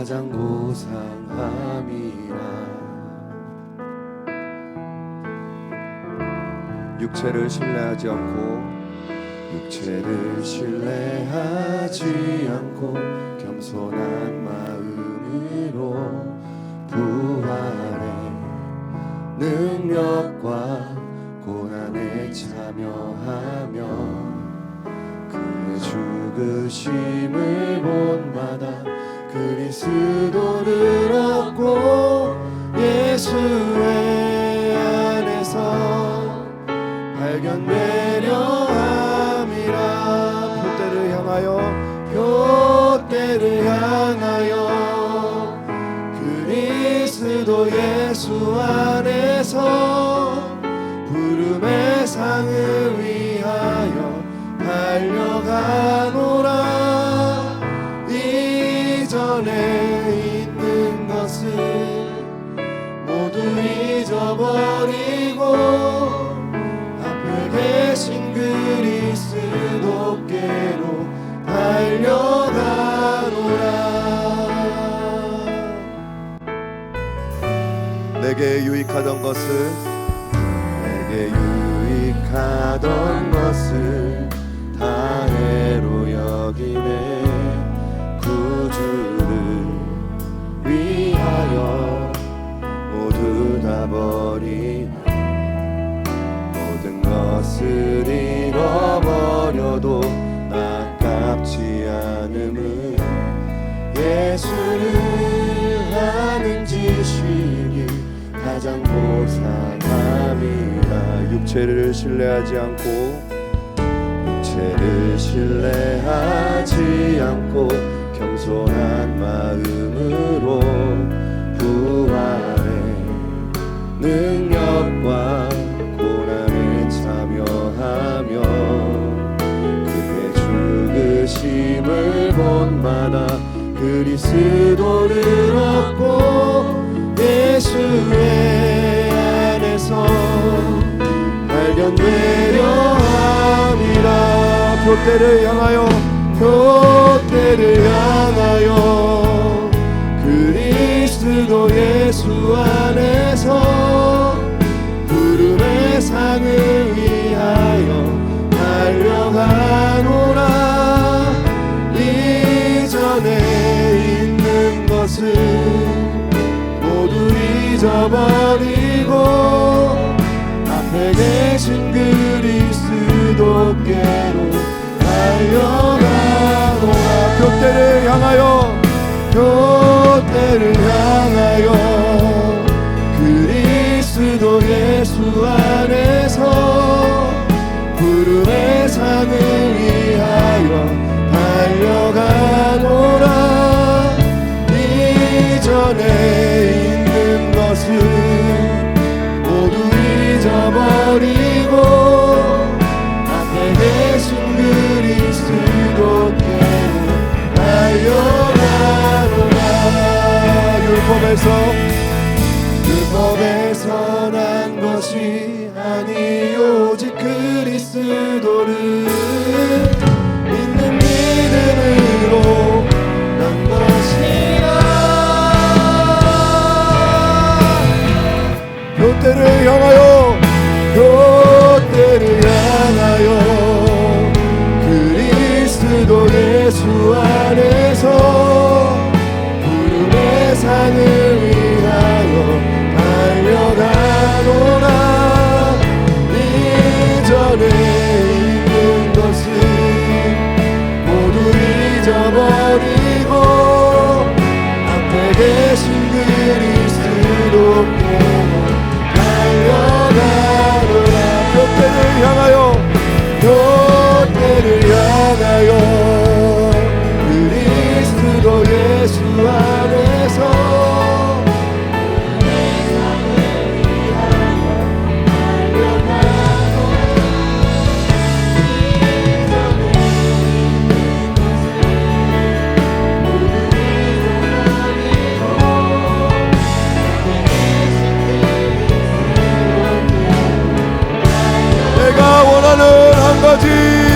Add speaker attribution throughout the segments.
Speaker 1: 가장 고상함이라. 육체를 신뢰하지 않고 육체를 신뢰하지 않고 겸손한 마음으로 부활의 능력과 고난에 참여하며 그의 죽으심을 본받아 그리스도를 얻고 예수의 안에서 발견되려 함이라. 표대를 향하여 표대를 향하여 그리스도 예수 안에서 부름의 상을 위하여 달려가 이전에 있는 것을 모두 잊어버리고 앞에 계신 그리스도께로 달려가노라. 내게 유익하던 것을 내게 유익하던 것을 다 해로 여기네 가장 고상함이라. 육체를 신뢰하지 않고 육체를 신뢰하지 않고 겸손한 마음으로 표대를 향하여 표대를 향하여 그리스도 예수 안에서 부름의 상을 위하여 달려가노라. 이전에 있는 것을 모두 잊어버리고 앞에 계신 그리스도께로 달려가노라 표대를 향하여 표대를 향하여. 그리스도 예수 안에서 법에서 율법에서 난 것이 아니 오직 그리스도를 나는 한 가지.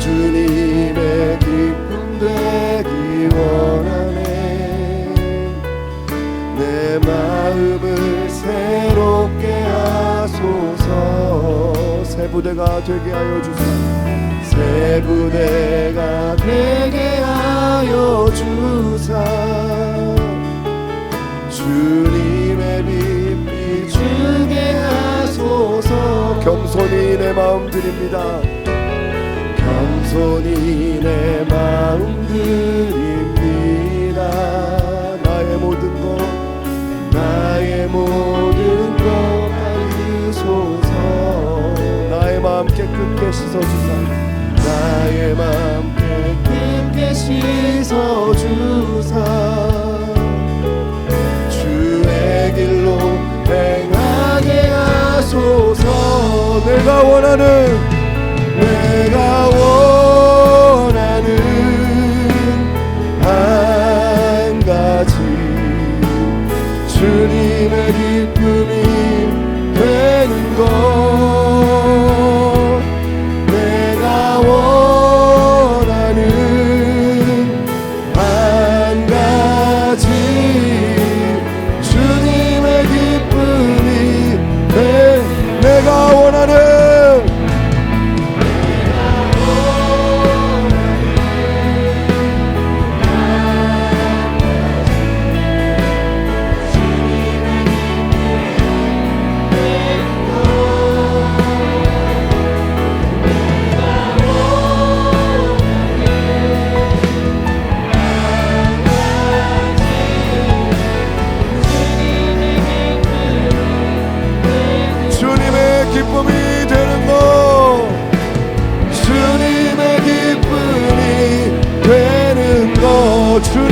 Speaker 1: 주님의 기쁨 되기 원하네. 내 마음을 새롭게 하소서. 새 부대가 되게 하여 주소서. 새 부대가 되게 하여 주사 주님의 빛 비추게 하소서. 겸손히 내 마음 드립니다. 겸 손히 내 마음 드립니다. 나의 모든 것 나의 모든 것 받으소서. 나의 마음 깨끗게 씻어주사. 나의 마음 깨끗게 씻어주사. 내가 원하는 Ananı Tod für